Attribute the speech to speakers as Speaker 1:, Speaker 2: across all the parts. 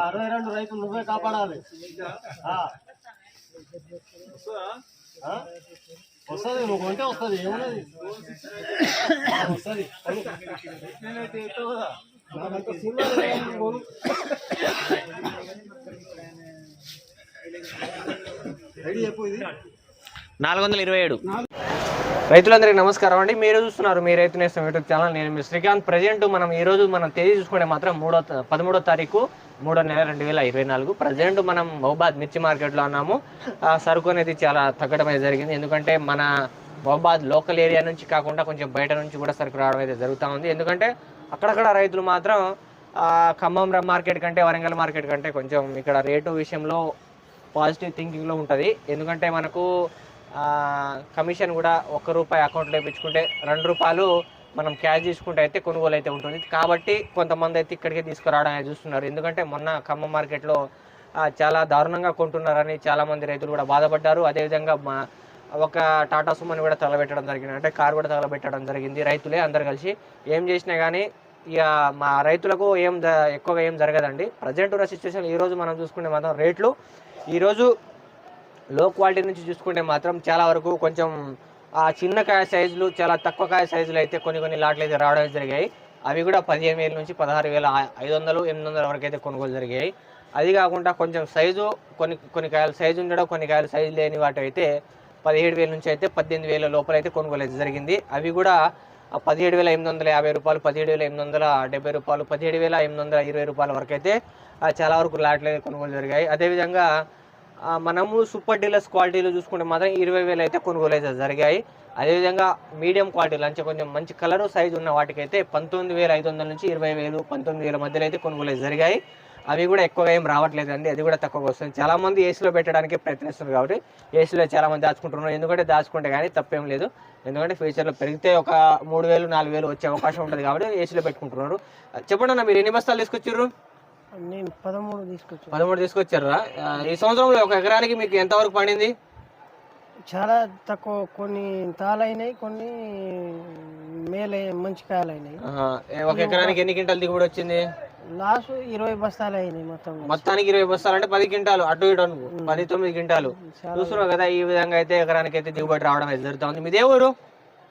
Speaker 1: అరవై రెండు రైతులు నువ్వే కాపాడాలి ఆ. ఆ? వస్తుంది నువ్వు కొంటే వస్తుంది ఏమున్నది వస్తుంది
Speaker 2: నాలుగు వందల ఇరవై ఏడు. రైతులందరికీ నమస్కారం అండి. మీరు చూస్తున్నారు మీ రైతు నేస్తం యూట్యూబ్ ఛానల్. నేను మీ శ్రీకాంత్. ప్రజెంట్ మనం ఈ రోజు మనం తేదీ చూసుకుంటే మాత్రం మూడో పదమూడో తారీఖు మూడో నెల రెండు వేల ఇరవై నాలుగు. ప్రజెంట్ మనం మహబాద్ మిర్చి మార్కెట్లో ఉన్నాము ఆ సరుకు అనేది చాలా తగ్గడం అయితే జరిగింది. ఎందుకంటే మన మహబాద్ లోకల్ ఏరియా నుంచి కాకుండా కొంచెం బయట నుంచి కూడా సరుకు రావడం అయితే జరుగుతూ ఉంది. ఎందుకంటే అక్కడక్కడ రైతులు మాత్రం ఖమ్మం మార్కెట్ కంటే వరంగల్ మార్కెట్ కంటే కొంచెం ఇక్కడ రేటు విషయంలో పాజిటివ్ థింకింగ్లో ఉంటుంది. ఎందుకంటే మనకు కమిషన్ కూడా ఒక్క రూపాయి అకౌంట్లో వేయించుకుంటే రెండు రూపాయలు మనం క్యాష్ తీసుకుంటే అయితే కొనుగోలు అయితే ఉంటుంది. కాబట్టి కొంతమంది అయితే ఇక్కడికే తీసుకురావడం అనేది చూస్తున్నారు. ఎందుకంటే మొన్న ఖమ్మం మార్కెట్లో చాలా దారుణంగా కొంటున్నారని చాలామంది రైతులు కూడా బాధపడ్డారు. అదేవిధంగా మా ఒక టాటా సుమోని కూడా తగలబెట్టడం జరిగింది. అంటే కారు కూడా తగలబెట్టడం జరిగింది. రైతులే అందరు కలిసి ఏం చేసినా కానీ ఇక మా రైతులకు ఏం ద- ఎక్కువగా ఏం జరగదండి. ప్రజెంట్ ఉన్న సిచ్యువేషన్ ఈరోజు మనం చూసుకుంటే మాత్రం రేట్లు ఈరోజు లో క్వాలిటీ నుంచి చూసుకుంటే మాత్రం చాలా వరకు కొంచెం ఆ చిన్న కాయ సైజులు చాలా తక్కువ కాయ సైజులు అయితే కొన్ని కొన్ని లాట్లు అయితే రావడం జరిగాయి. అవి కూడా పదిహేను వేల నుంచి పదహారు వేల ఐదు వందలు ఎనిమిది వందల వరకు అయితే కొనుగోలు జరిగాయి. అది కాకుండా కొంచెం సైజు కొన్ని కొన్ని కాయలు సైజు ఉండడం కొన్ని కాయలు సైజు లేని వాటి అయితే పదిహేడు వేల నుంచి అయితే పద్దెనిమిది వేల లోపల అయితే కొనుగోలు అయితే జరిగింది. అవి కూడా పదిహేడు వేల ఎనిమిది వందల యాభై రూపాయలు పదిహేడు వేల ఎనిమిది వందల డెబ్బై రూపాయలు పదిహేడు వేల ఎనిమిది వందల ఇరవై రూపాయల వరకు అయితే చాలా వరకు లాట్లు కొనుగోలు జరిగాయి. అదేవిధంగా మనము సూపర్ డీలర్స్ క్వాలిటీలో చూసుకుంటే మాత్రం ఇరవై వేలు అయితే కొనుగోలు అయితే జరిగాయి. అదేవిధంగా మీడియం క్వాలిటీలో అంటే కొంచెం మంచి కలర్ సైజు ఉన్న వాటికైతే పంతొమ్మిది వేల ఐదు వందల నుంచి ఇరవై వేలు పంతొమ్మిది వేల మధ్యలో అయితే కొనుగోలు అయితే జరిగాయి. అవి కూడా ఎక్కువగా ఏం రావట్లేదు అండి. అది కూడా తక్కువగా వస్తుంది. చాలా మంది ఏసీలో పెట్టడానికి ప్రయత్నిస్తున్నారు కాబట్టి ఏసీలో చాలామంది దాచుకుంటున్నారు. ఎందుకంటే దాచుకుంటే కానీ తప్పేం లేదు. ఎందుకంటే ఫ్యూచర్లో పెరిగితే ఒక మూడు వేలు నాలుగు వేలు వచ్చే అవకాశం ఉంటుంది కాబట్టి ఏసీలో పెట్టుకుంటున్నారు. చెప్పండి అన్న మీరు ఎన్ని బస్తాలు తీసుకొచ్చారు
Speaker 1: నేను పదమూడు తీసుకొచ్చాను.
Speaker 2: పదమూడు తీసుకొచ్చారా? ఈ సంవత్సరంలో ఒక ఎకరానికి మీకు ఎంతవరకు పండింది?
Speaker 1: చాలా తక్కువ కొన్ని తాళైనాయి కొన్ని మేలే మంచి కాయలైనాయి.
Speaker 2: ఒక ఎకరానికి ఎన్ని క్వింటాలు దిగుబడి వచ్చింది?
Speaker 1: లాస్ట్ ఇరవై బస్తాలు అయినాయి మొత్తం.
Speaker 2: మొత్తానికి ఇరవై బస్తాలు అంటే పది క్వింటాలు అటు ఇటు అనుకో పది తొమ్మిది క్వింటాలు. చూస్తున్నావు కదా ఈ విధంగా అయితే ఎకరానికి అయితే దిగుబడి రావడం అయితే జరుగుతుంది మీదే ఊరు?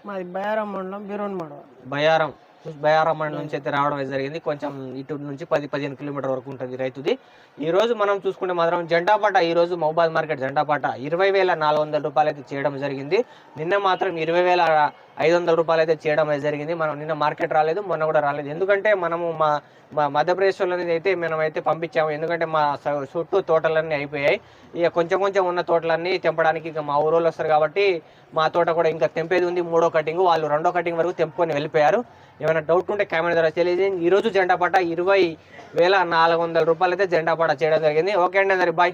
Speaker 1: మాది బయారం మండలం బిరోన్ మండలం
Speaker 2: బయారం. బయారం నుంచి అయితే రావడం జరిగింది. కొంచెం ఇటు నుంచి పది పదిహేను కిలోమీటర్ వరకు ఉంటుంది రైతుది. ఈ రోజు మనం చూసుకుంటే మాత్రం జెండాపాట ఈ రోజు మహబాద్ మార్కెట్ జెండాపాట ఇరవై వేల నాలుగు వందల రూపాయలు అయితే చేయడం జరిగింది. నిన్న మాత్రం ఇరవై వేల ఐదు వందల రూపాయలు అయితే చేయడం జరిగింది. మనం నిన్న మార్కెట్ రాలేదు మొన్న కూడా రాలేదు. ఎందుకంటే మనము మా మా మధ్యప్రదేశ్లో అయితే మనమైతే అయితే పంపించాము. ఎందుకంటే మా స- చుట్టూ తోటలన్నీ అయిపోయాయి. ఇక కొంచెం కొంచెం ఉన్న తోటలన్నీ తెంపడానికి ఇక మా ఊరోళ్ళు వస్తారు కాబట్టి మా తోట కూడా ఇంకా తెంపేది ఉంది. మూడో కటింగ్ వాళ్ళు రెండో కటింగ్ వరకు తెంపుకొని వెళ్ళిపోయారు. ఏమైనా డౌట్ ఉంటే కామెంట్ ద్వారా తెలియజేయండి. ఈరోజు జెండా పాట ఇరవై వేల నాలుగు వందల రూపాయలు అయితే జెండా పాట చేయడం జరిగింది. ఓకే అండి అందరి బాయ్